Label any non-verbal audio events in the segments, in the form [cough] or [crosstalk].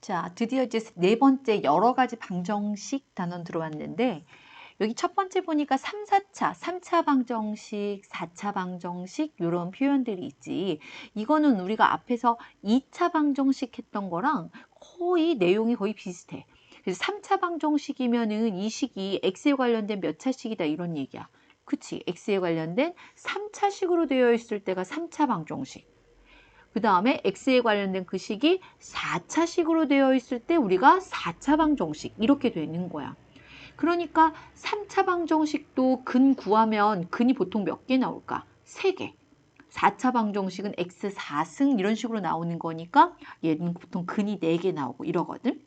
자, 드디어 이제 네 번째 여러 가지 방정식 단원 들어왔는데 여기 첫 번째 보니까 3, 4차, 3차 방정식, 4차 방정식 이런 표현들이 있지. 이거는 우리가 앞에서 2차 방정식 했던 거랑 거의 내용이 거의 비슷해. 그래서 3차 방정식이면은 이 식이 x에 관련된 몇 차식이다 이런 얘기야. 그치? x에 관련된 3차식으로 되어 있을 때가 3차 방정식. 그 다음에 x에 관련된 그 식이 4차식으로 되어 있을 때 우리가 4차 방정식 이렇게 되는 거야. 그러니까 3차 방정식도 근 구하면 근이 보통 몇 개 나올까? 3개. 4차 방정식은 x 4승 이런 식으로 나오는 거니까 얘는 보통 근이 4개 나오고 이러거든.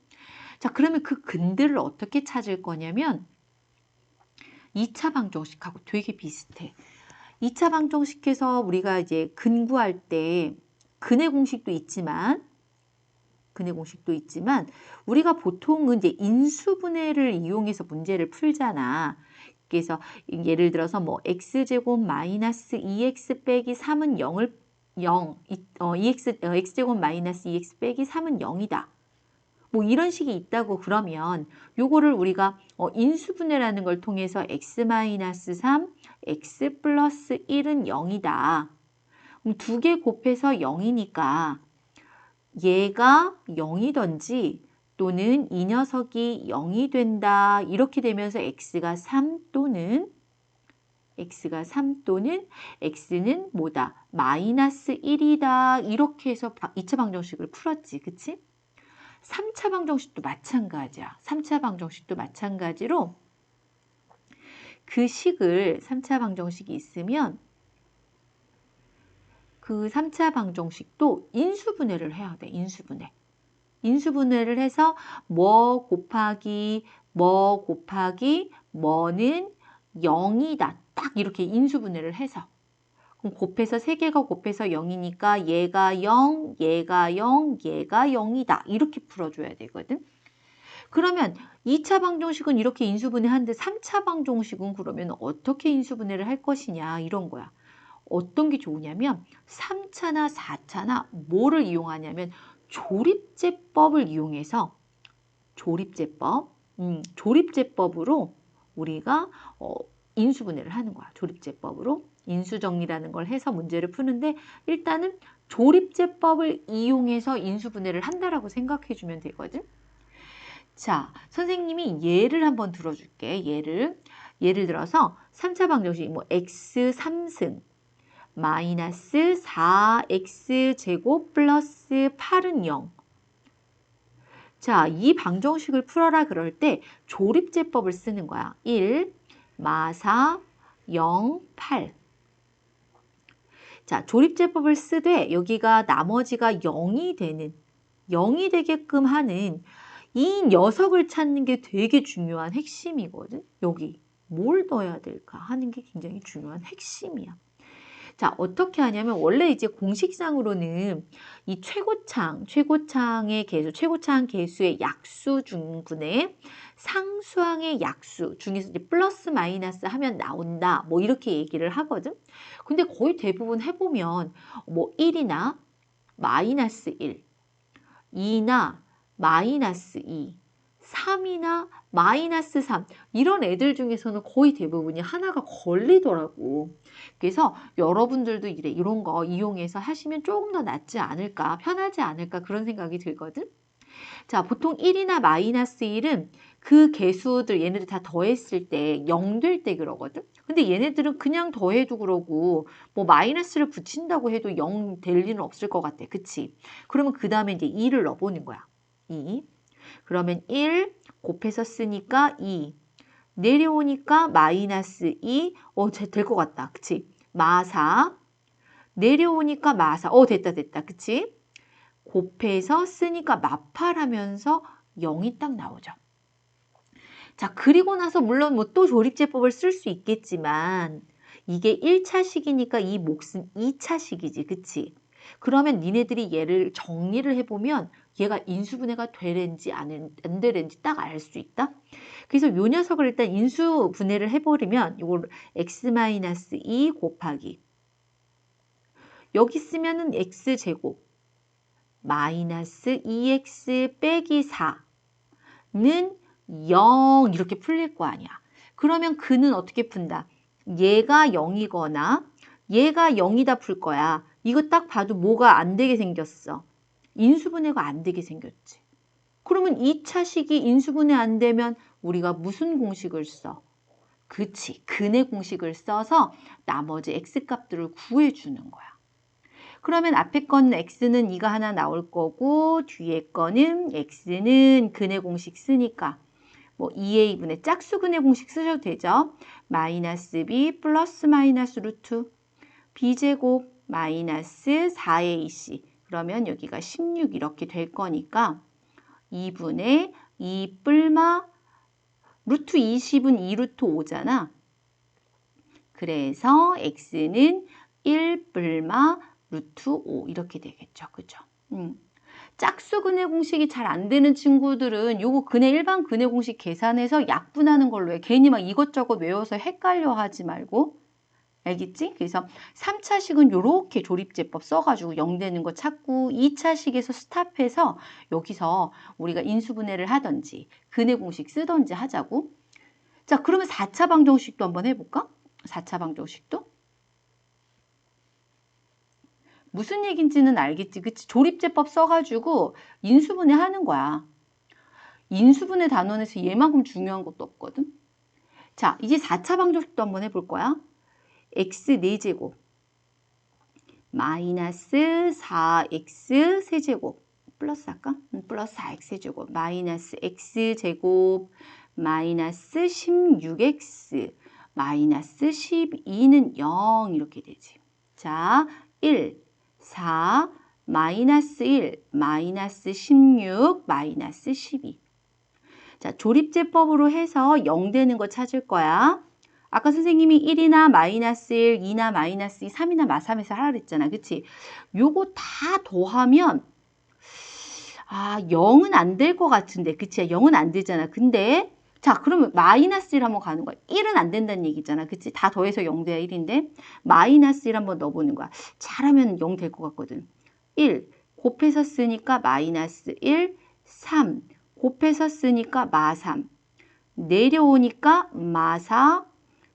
자 그러면 그 근들을 어떻게 찾을 거냐면 2차 방정식하고 되게 비슷해. 2차 방정식에서 우리가 이제 근 구할 때 근의 공식도 있지만 근의 공식도 있지만 우리가 보통은 이제 인수분해를 이용해서 문제를 풀잖아. 그래서 예를 들어서 뭐 x제곱 마이너스 2x 빼기 3은 0을 0, 어, 2x, 어, x제곱 마이너스 2x 빼기 3은 0이다. 뭐 이런 식이 있다고 그러면 요거를 우리가 어, 인수분해라는 걸 통해서 x 마이너스 3, x 플러스 1은 0이다. 두 개 곱해서 0이니까 얘가 0이던지 또는 이 녀석이 0이 된다. 이렇게 되면서 x가 3 또는 x가 3 또는 x는 뭐다? 마이너스 1이다. 이렇게 해서 2차 방정식을 풀었지. 그치? 3차 방정식도 마찬가지야. 3차 방정식도 마찬가지로 그 식을 3차 방정식이 있으면 그 3차 방정식도 인수분해를 해야 돼. 인수분해. 인수분해를 해서 뭐 곱하기 뭐 곱하기 뭐는 0이다. 딱 이렇게 인수분해를 해서 그럼 곱해서 3개가 곱해서 0이니까 얘가 0, 얘가 0, 얘가 0이다. 이렇게 풀어줘야 되거든. 그러면 2차 방정식은 이렇게 인수분해 하는데 3차 방정식은 그러면 어떻게 인수분해를 할 것이냐 이런 거야. 어떤 게 좋으냐면 3차나 4차나 뭐를 이용하냐면 조립제법을 이용해서 조립제법, 음, 조립제법으로 우리가 어, 인수분해를 하는 거야. 조립제법으로 인수정리라는 걸 해서 문제를 푸는데 일단은 조립제법을 이용해서 인수분해를 한다라고 생각해 주면 되거든. 자, 선생님이 예를 한번 들어줄게. 예를. 예를 들어서 3차 방정식, 뭐, x 3승, 마이너스 4x 제곱 플러스 8은 0. 자, 이 방정식을 풀어라 그럴 때 조립제법을 쓰는 거야. 1, 마사, 0, 8. 자, 조립제법을 쓰되 여기가 나머지가 0이 되는, 0이 되게끔 하는 이 녀석을 찾는 게 되게 중요한 핵심이거든. 여기 뭘 넣어야 될까 하는 게 굉장히 중요한 핵심이야. 자, 어떻게 하냐면 원래 이제 공식상으로는 이 최고창, 최고창의 개수, 최고창 개수의 약수 중분의 상수항의 약수 중에서 이제 플러스 마이너스 하면 나온다. 뭐 이렇게 얘기를 하거든. 근데 거의 대부분 해보면 뭐 1이나 마이너스 1, 2나 마이너스 2, 3이나 마이너스 3 이런 애들 중에서는 거의 대부분이 하나가 걸리더라고. 그래서 여러분들도 이래 이런 거 이용해서 하시면 조금 더 낫지 않을까 편하지 않을까 그런 생각이 들거든. 자 보통 1이나 마이너스 1은 그 개수들 얘네들 다 더했을 때 0 될 때 그러거든. 근데 얘네들은 그냥 더해도 그러고 뭐 마이너스를 붙인다고 해도 0 될 리는 없을 것 같아. 그치? 그러면 그 다음에 이제 2를 넣어보는 거야. 2. 그러면 1 곱해서 쓰니까 2. 내려오니까 마이너스 2. 어, 될 것 같다. 그치? 마사. 내려오니까 마사. 어, 됐다, 됐다. 그치? 곱해서 쓰니까 마팔하면서 0이 딱 나오죠. 자, 그리고 나서 물론 뭐 또 조립제법을 쓸 수 있겠지만 이게 1차식이니까 이 몫은 2차식이지. 그치? 그러면 니네들이 얘를 정리를 해보면 얘가 인수분해가 되는지 안, 안 되는지 딱 알 수 있다. 그래서 요 녀석을 일단 인수분해를 해버리면 이걸 x-2 곱하기 여기 쓰면은 x제곱 마이너스 2x 빼기 4는 0 이렇게 풀릴 거 아니야. 그러면 그는 어떻게 푼다? 얘가 0이거나 얘가 0이다 풀 거야. 이거 딱 봐도 뭐가 안 되게 생겼어. 인수분해가 안 되게 생겼지. 그러면 2차 식이 인수분해 안 되면 우리가 무슨 공식을 써? 그치. 근의 공식을 써서 나머지 x값들을 구해주는 거야. 그러면 앞에 거는 x는 2가 하나 나올 거고 뒤에 거는 x는 근의 공식 쓰니까 뭐 2a분의 짝수근의 공식 쓰셔도 되죠. 마이너스 b 플러스 마이너스 루트 b제곱 마이너스 4ac 그러면 여기가 16 이렇게 될 거니까 2분의 2 뿔마 루트 20은 2루트 5잖아. 그래서 x는 1 뿔마 루트 5 이렇게 되겠죠. 그죠? 음. 짝수 근의 공식이 잘 안 되는 친구들은 요거 근의 일반 근의 공식 계산해서 약분하는 걸로 해. 괜히 막 이것저것 외워서 헷갈려 하지 말고. 알겠지? 그래서 3차식은 요렇게 조립제법 써가지고 0 되는 거 찾고 2차식에서 스탑해서 여기서 우리가 인수분해를 하던지 근의 공식 쓰던지 하자고. 자, 그러면 4차 방정식도 한번 해볼까? 4차 방정식도. 무슨 얘긴지는 알겠지. 그치? 조립제법 써가지고 인수분해 하는 거야. 인수분해 단원에서 얘만큼 중요한 것도 없거든. 자, 이제 4차 방정식도 한번 해볼 거야. X 4제곱. 마이너스 4x 세제곱. 플러스 할까? 음, 플러스 4x 세제곱. 마이너스 x제곱. 마이너스 16x 마이너스 12는 0 이렇게 되지. 자, 1, 4, 마이너스 1, 마이너스 16, 마이너스 12. 자, 조립제법으로 해서 0 되는 거 찾을 거야. 아까 선생님이 1이나 마이너스 1, 2나 마이너스 2, 3이나 마삼에서 하라 그랬잖아. 그치? 요거 다 더하면 아, 0은 안 될 것 같은데. 그치? 0은 안 되잖아. 근데 자, 그러면 마이너스 1 한번 가는 거야. 1은 안 된다는 얘기잖아. 그치? 다 더해서 0 돼야 1인데 마이너스 1 한번 넣어보는 거야. 잘하면 0 될 것 같거든. 1 곱해서 쓰니까 마이너스 1, 3 곱해서 쓰니까 마3 내려오니까 마4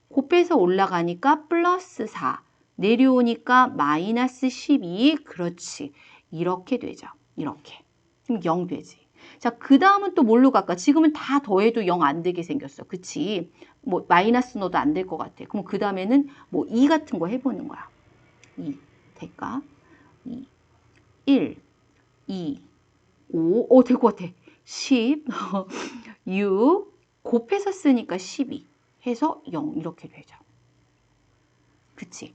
곱해서 올라가니까 플러스 4 내려오니까 마이너스 12 그렇지. 이렇게 되죠. 이렇게. 그럼 0 되지. 자 그 다음은 또 뭘로 갈까? 지금은 다 더해도 0 안 되게 생겼어. 그치? 뭐 마이너스 넣어도 안 될 것 같아. 그럼 그 다음에는 뭐 2 같은 거 해보는 거야. 2 될까? 2 1 2 5 오, 될것 같아. 10 6 [laughs] 곱해서 쓰니까 12 해서 0 이렇게 되죠. 그치?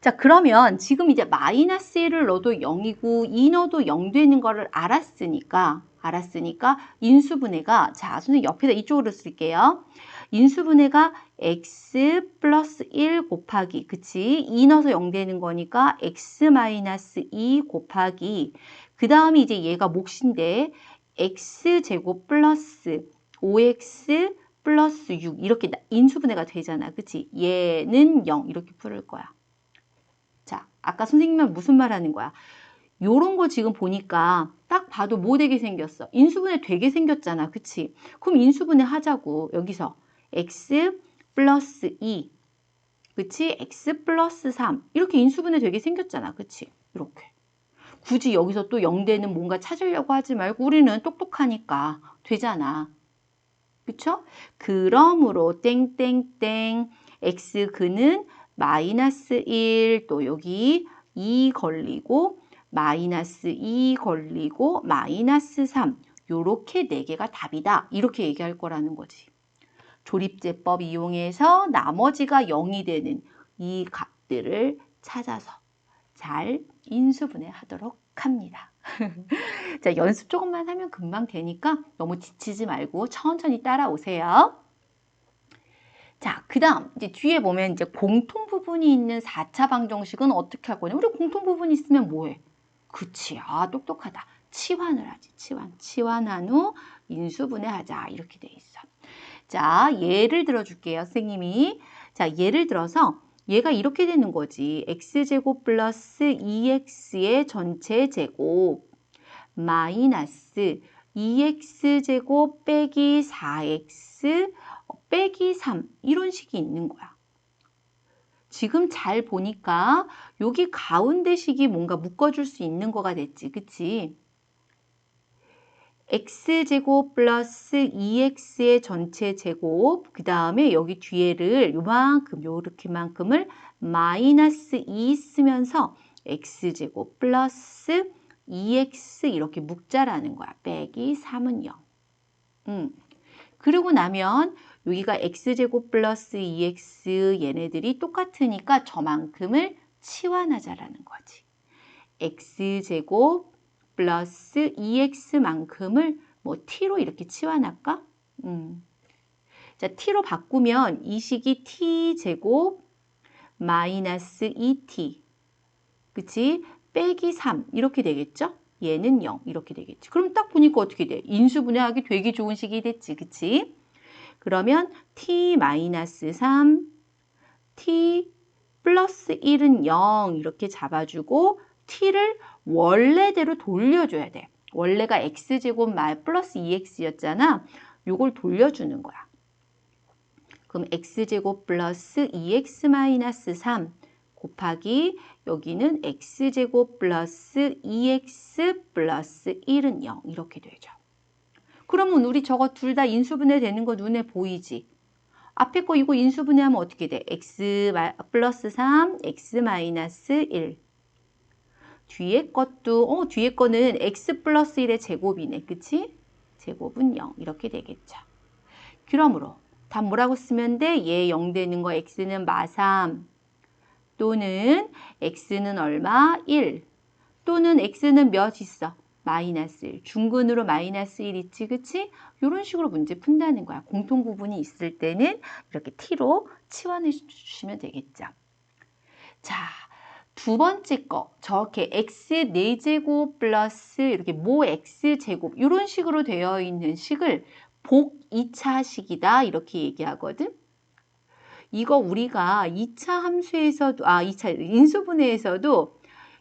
자 그러면 지금 이제 마이너스 1을 넣어도 0이고 2 넣어도 0 되는 거를 알았으니까 알았으니까 인수분해가 자 선생님 옆에다 이쪽으로 쓸게요. 인수분해가 x 플러스 1 곱하기 그치 2 넣어서 0 되는 거니까 x 마이너스 2 곱하기 그 다음에 이제 얘가 몫인데 x제곱 플러스 5x 플러스 6 이렇게 인수분해가 되잖아. 그치? 얘는 0 이렇게 풀을 거야. 자, 아까 선생님은 무슨 말 하는 거야? 요런 거 지금 보니까 딱 봐도 뭐 되게 생겼어? 인수분해 되게 생겼잖아. 그치? 그럼 인수분해 하자고. 여기서 x 플러스 2 그치? x 플러스 3 이렇게 인수분해 되게 생겼잖아. 그치? 이렇게. 굳이 여기서 또 0대는 뭔가 찾으려고 하지 말고 우리는 똑똑하니까 되잖아. 그쵸? 그러므로 땡땡땡 x 그는 마이너스 1 또 여기 2 걸리고 마이너스 2 걸리고 마이너스 3 요렇게 4개가 답이다. 이렇게 얘기할 거라는 거지. 조립제법 이용해서 나머지가 0이 되는 이 값들을 찾아서 잘 인수분해 하도록 합니다. [laughs] 자, 연습 조금만 하면 금방 되니까 너무 지치지 말고 천천히 따라오세요. 자, 그 다음, 이제 뒤에 보면 이제 공통 부분이 있는 4차 방정식은 어떻게 할 거냐? 우리 공통 부분이 있으면 뭐해? 그치, 아, 똑똑하다. 치환을 하지, 치환. 치환한 후 인수분해 하자. 이렇게 돼 있어. 자, 예를 들어 줄게요, 선생님이. 자, 예를 들어서 얘가 이렇게 되는 거지. x제곱 플러스 2x의 전체 제곱 마이너스 2x제곱 빼기 4x 빼기 3 이런 식이 있는 거야. 지금 잘 보니까 여기 가운데 식이 뭔가 묶어줄 수 있는 거가 됐지. 그치? X제곱 플러스 2x의 전체 제곱 그 다음에 여기 뒤에를 요만큼 요렇게만큼을 마이너스 2 쓰면서 x제곱 플러스 2x 이렇게 묶자라는 거야. 빼기 3은 0. 음. 그러고 나면 여기가 x제곱 플러스 2x 얘네들이 똑같으니까 저만큼을 치환하자라는 거지. x제곱 플러스 2x만큼을 뭐 t로 이렇게 치환할까? 음. 자, t로 바꾸면 이 식이 t제곱 마이너스 2t 그치? 빼기 3 이렇게 되겠죠? 얘는 0 이렇게 되겠지. 그럼 딱 보니까 어떻게 돼? 인수분해하기 되게 좋은 식이 됐지. 그치? 그러면 t-3 t 플러스 1은 0 이렇게 잡아주고 t를 원래대로 돌려줘야 돼. 원래가 x제곱 말 플러스 2x였잖아. 요걸 돌려주는 거야. 그럼 x제곱 플러스 2x 마이너스 3 곱하기 여기는 x제곱 플러스 2x 플러스 1은 0 이렇게 되죠. 그러면 우리 저거 둘 다 인수분해 되는 거 눈에 보이지? 앞에 거 이거 인수분해하면 어떻게 돼? x 플러스 3, x 마이너스 1 뒤에 것도 어 뒤에 거는 x 플러스 1의 제곱이네. 그치? 제곱은 0 이렇게 되겠죠. 그러므로 답 뭐라고 쓰면 돼? 얘 0 되는 거 x는 마3 또는 x는 얼마? 1 또는 x는 몇 있어? 마이너스 1. 중근으로 마이너스 1 있지, 그치? 이런 식으로 문제 푼다는 거야. 공통 부분이 있을 때는 이렇게 t로 치환해 주시면 되겠죠. 자, 두 번째 거 저렇게 x 4제곱 플러스 이렇게 모 x제곱 이런 식으로 되어 있는 식을 복 2차식이다 이렇게 얘기하거든. 이거 우리가 2차 함수에서도 아 2차 인수분해에서도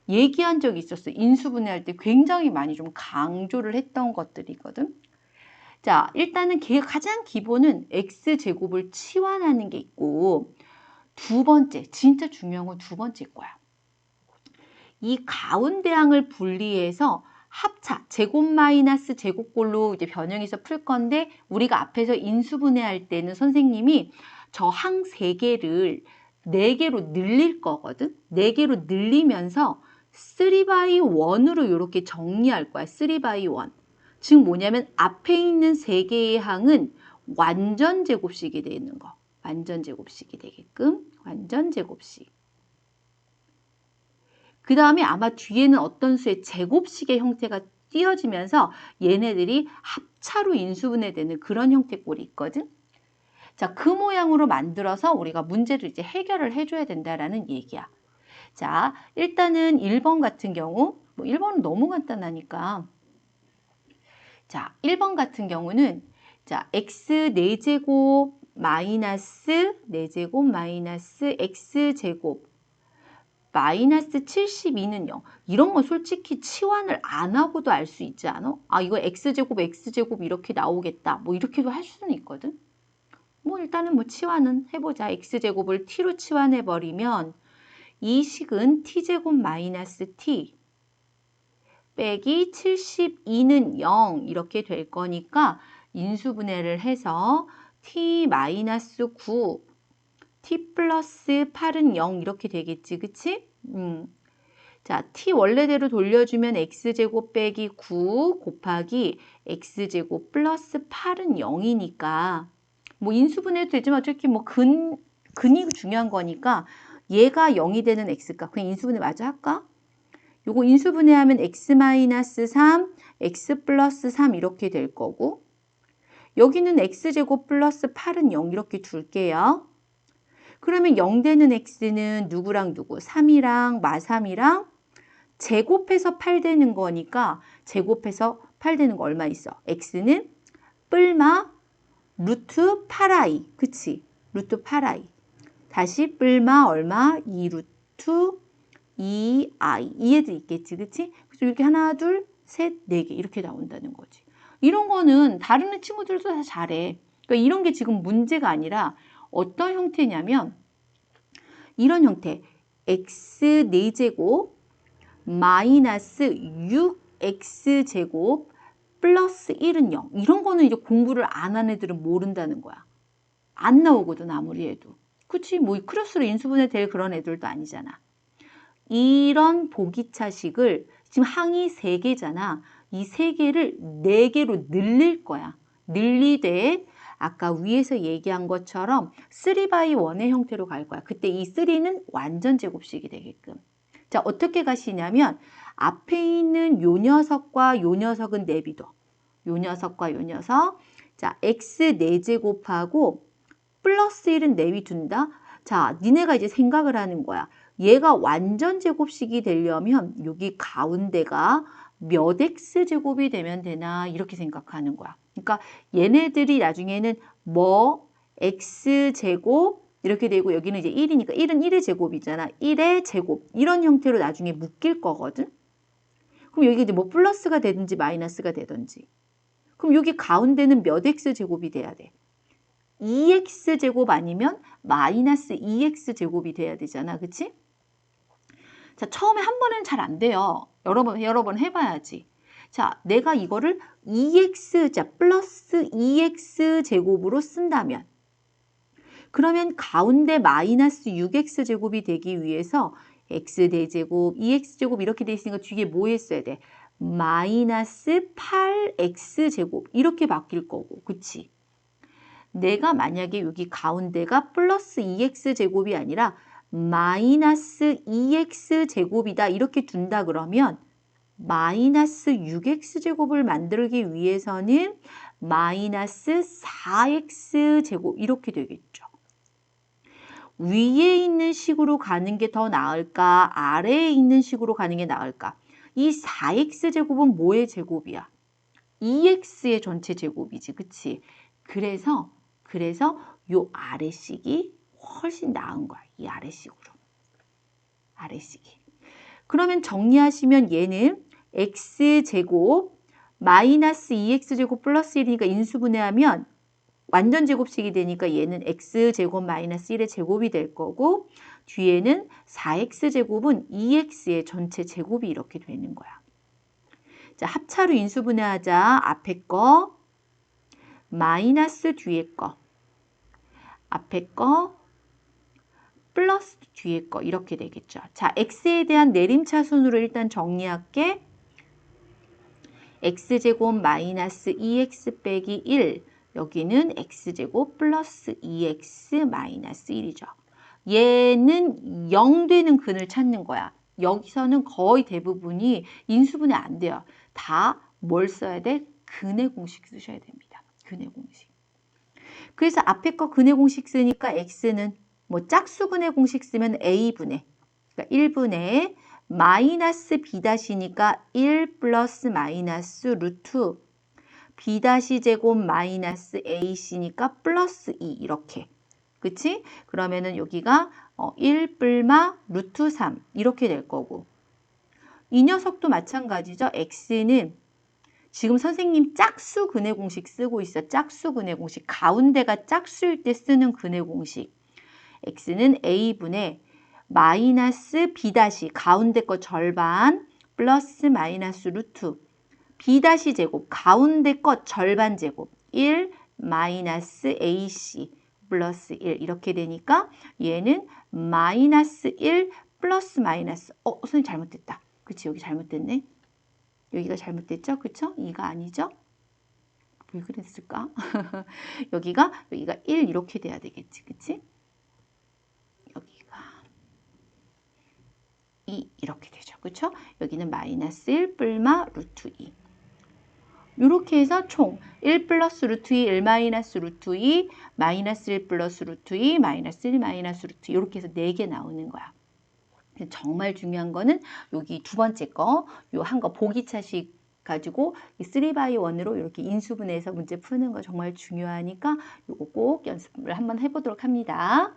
얘기한 적이 있었어. 인수분해할 때 굉장히 많이 좀 강조를 했던 것들이거든. 자, 일단은 가장 기본은 x제곱을 치환하는 게 있고 두 번째, 진짜 중요한 건 두 번째 거야. 이 가운데 항을 분리해서 합차, 제곱 마이너스 제곱꼴로 이제 변형해서 풀 건데 우리가 앞에서 인수분해할 때는 선생님이 저 항 세 개를 네 개로 늘릴 거거든. 네 개로 늘리면서 3by 1으로 이렇게 정리할 거야. 3by 1. 즉 뭐냐면 앞에 있는 세 개의 항은 완전 제곱식이 되는 거. 완전 제곱식이 되게끔 완전 제곱식. 그 다음에 아마 뒤에는 어떤 수의 제곱식의 형태가 띄어지면서 얘네들이 합차로 인수분해되는 그런 형태 꼴이 있거든. 자, 그 모양으로 만들어서 우리가 문제를 이제 해결을 해줘야 된다라는 얘기야. 자, 일단은 1번 같은 경우, 뭐 1번은 너무 간단하니까. 자, 1번 같은 경우는 자, x 4제곱 마이너스 4제곱 마이너스 x제곱 마이너스 72는 0. 이런 건 솔직히 치환을 안 하고도 알 수 있지 않아? 아 이거 x제곱 x제곱 이렇게 나오겠다. 뭐 이렇게도 할 수는 있거든. 뭐 일단은 뭐 치환은 해보자. x제곱을 t로 치환해버리면 이 식은 t제곱 마이너스 t 빼기 72는 0 이렇게 될 거니까 인수분해를 해서 t 마이너스 9 t 플러스 8은 0 이렇게 되겠지. 그치? 음. 자, t 원래대로 돌려주면 x제곱 빼기 9 곱하기 x제곱 플러스 8은 0이니까 뭐 인수분해도 되지만 어차피 뭐 근, 근이 중요한 거니까 얘가 0이 되는 x값 그냥 인수분해 마저 할까? 요거 인수분해하면 x-3, x 플러스 3 이렇게 될 거고 여기는 x제곱 플러스 8은 0 이렇게 둘게요. 그러면 0 되는 x는 누구랑 누구? 3이랑 마3이랑 제곱해서 8 되는 거니까 제곱해서 8 되는 거 얼마 있어? x는 뿔마 루트 8i 그치? 루트 8i 다시 뿔마 얼마? 2 루트 2i 이 애들 있겠지 그치? 그래서 이렇게 하나 둘 셋, 네 개 이렇게 나온다는 거지. 이런 거는 다른 친구들도 다 잘해. 그러니까 이런 게 지금 문제가 아니라 어떤 형태냐면 이런 형태 x 4제곱 마이너스 6x제곱 플러스 1은 0 이런 거는 이제 공부를 안 한 애들은 모른다는 거야. 안 나오거든 아무리 해도. 그치 뭐 크로스로 인수분해 될 그런 애들도 아니잖아. 이런 보기차식을 지금 항이 3개잖아. 이 3개를 4개로 늘릴 거야. 늘리되 아까 위에서 얘기한 것처럼 3by 1의 형태로 갈 거야. 그때 이 3는 완전 제곱식이 되게끔. 자, 어떻게 가시냐면 앞에 있는 요 녀석과 요 녀석은 내비둬. 요 녀석과 요 녀석. 자, x 4제곱하고 플러스 1은 내비둔다. 자, 니네가 이제 생각을 하는 거야. 얘가 완전 제곱식이 되려면 여기 가운데가 몇 x 제곱이 되면 되나 이렇게 생각하는 거야. 그러니까 얘네들이 나중에는 뭐 x 제곱 이렇게 되고 여기는 이제 1이니까 1은 1의 제곱이잖아. 1의 제곱 이런 형태로 나중에 묶일 거거든. 그럼 여기 이제 뭐 플러스가 되든지 마이너스가 되든지. 그럼 여기 가운데는 몇 x 제곱이 돼야 돼? 2x 제곱 아니면 마이너스 2x 제곱이 돼야 되잖아. 그치? 자, 처음에 한 번은 잘 안 돼요. 여러 번, 여러 번 해봐야지. 자, 내가 이거를 2x, 자, 플러스 2x 제곱으로 쓴다면, 그러면 가운데 마이너스 6x 제곱이 되기 위해서 x 대제곱, 2x 제곱 이렇게 돼 있으니까 뒤에 뭐 했어야 돼? 마이너스 8x 제곱 이렇게 바뀔 거고, 그치? 내가 만약에 여기 가운데가 플러스 2x 제곱이 아니라 마이너스 2x 제곱이다 이렇게 둔다 그러면 마이너스 6x 제곱을 만들기 위해서는 마이너스 4x 제곱 이렇게 되겠죠. 위에 있는 식으로 가는 게 더 나을까? 아래에 있는 식으로 가는 게 나을까? 이 4x 제곱은 뭐의 제곱이야? 2x의 전체 제곱이지, 그치? 그래서, 그래서 요 아래식이 훨씬 나은 거야. 이 아래식으로. 아래식이. 그러면 정리하시면 얘는 x제곱 마이너스 2x제곱 플러스 1이니까 인수분해하면 완전 제곱식이 되니까 얘는 x제곱 마이너스 1의 제곱이 될 거고 뒤에는 4x제곱은 2x의 전체 제곱이 이렇게 되는 거야. 자, 합차로 인수분해하자. 앞에 거 마이너스 뒤에 거 앞에 거 플러스 뒤에 거 이렇게 되겠죠. 자, x에 대한 내림차순으로 일단 정리할게. x제곱 마이너스 2x 빼기 1 여기는 x제곱 플러스 2x 마이너스 1이죠. 얘는 0 되는 근을 찾는 거야. 여기서는 거의 대부분이 인수분해 안 돼요. 다 뭘 써야 돼? 근의 공식 쓰셔야 됩니다. 근의 공식. 그래서 앞에 거 근의 공식 쓰니까 x는 뭐 짝수근의 공식 쓰면 a분의 그러니까 1분의 마이너스 b 다시니까 1 플러스 마이너스 루트 b 다시 제곱 마이너스 ac니까 플러스 2 이렇게 그치? 그러면은 여기가 어, 1 불마 루트 3 이렇게 될 거고 이 녀석도 마찬가지죠. x는 지금 선생님 짝수 근의 공식 쓰고 있어. 짝수 근의 공식. 가운데가 짝수일 때 쓰는 근의 공식. X는 a분의 마이너스 b 다시 가운데 거 절반 플러스 마이너스 루트 b 다시 제곱 가운데 거 절반 제곱 1 마이너스 ac 플러스 1 이렇게 되니까 얘는 마이너스 1 플러스 마이너스 어 선생님 잘못됐다. 그치 여기 잘못됐네. 여기가 잘못됐죠? 그쵸? 이가 아니죠? 왜 그랬을까? [laughs] 여기가 여기가 1 이렇게 돼야 되겠지 그치 2 이렇게 되죠. 그렇죠? 여기는 마이너스 1 뿔마 루트 2. 이렇게 해서 총 1 플러스 루트 2, 1 마이너스 루트 2, 마이너스 1 플러스 루트 2, 마이너스 1 마이너스 루트 2 이렇게 해서 4개 나오는 거야. 정말 중요한 거는 여기 두 번째 거, 요 한 거 보기차식 가지고 이 3by 1으로 이렇게 인수분해해서 문제 푸는 거 정말 중요하니까 이거 꼭 연습을 한번 해보도록 합니다.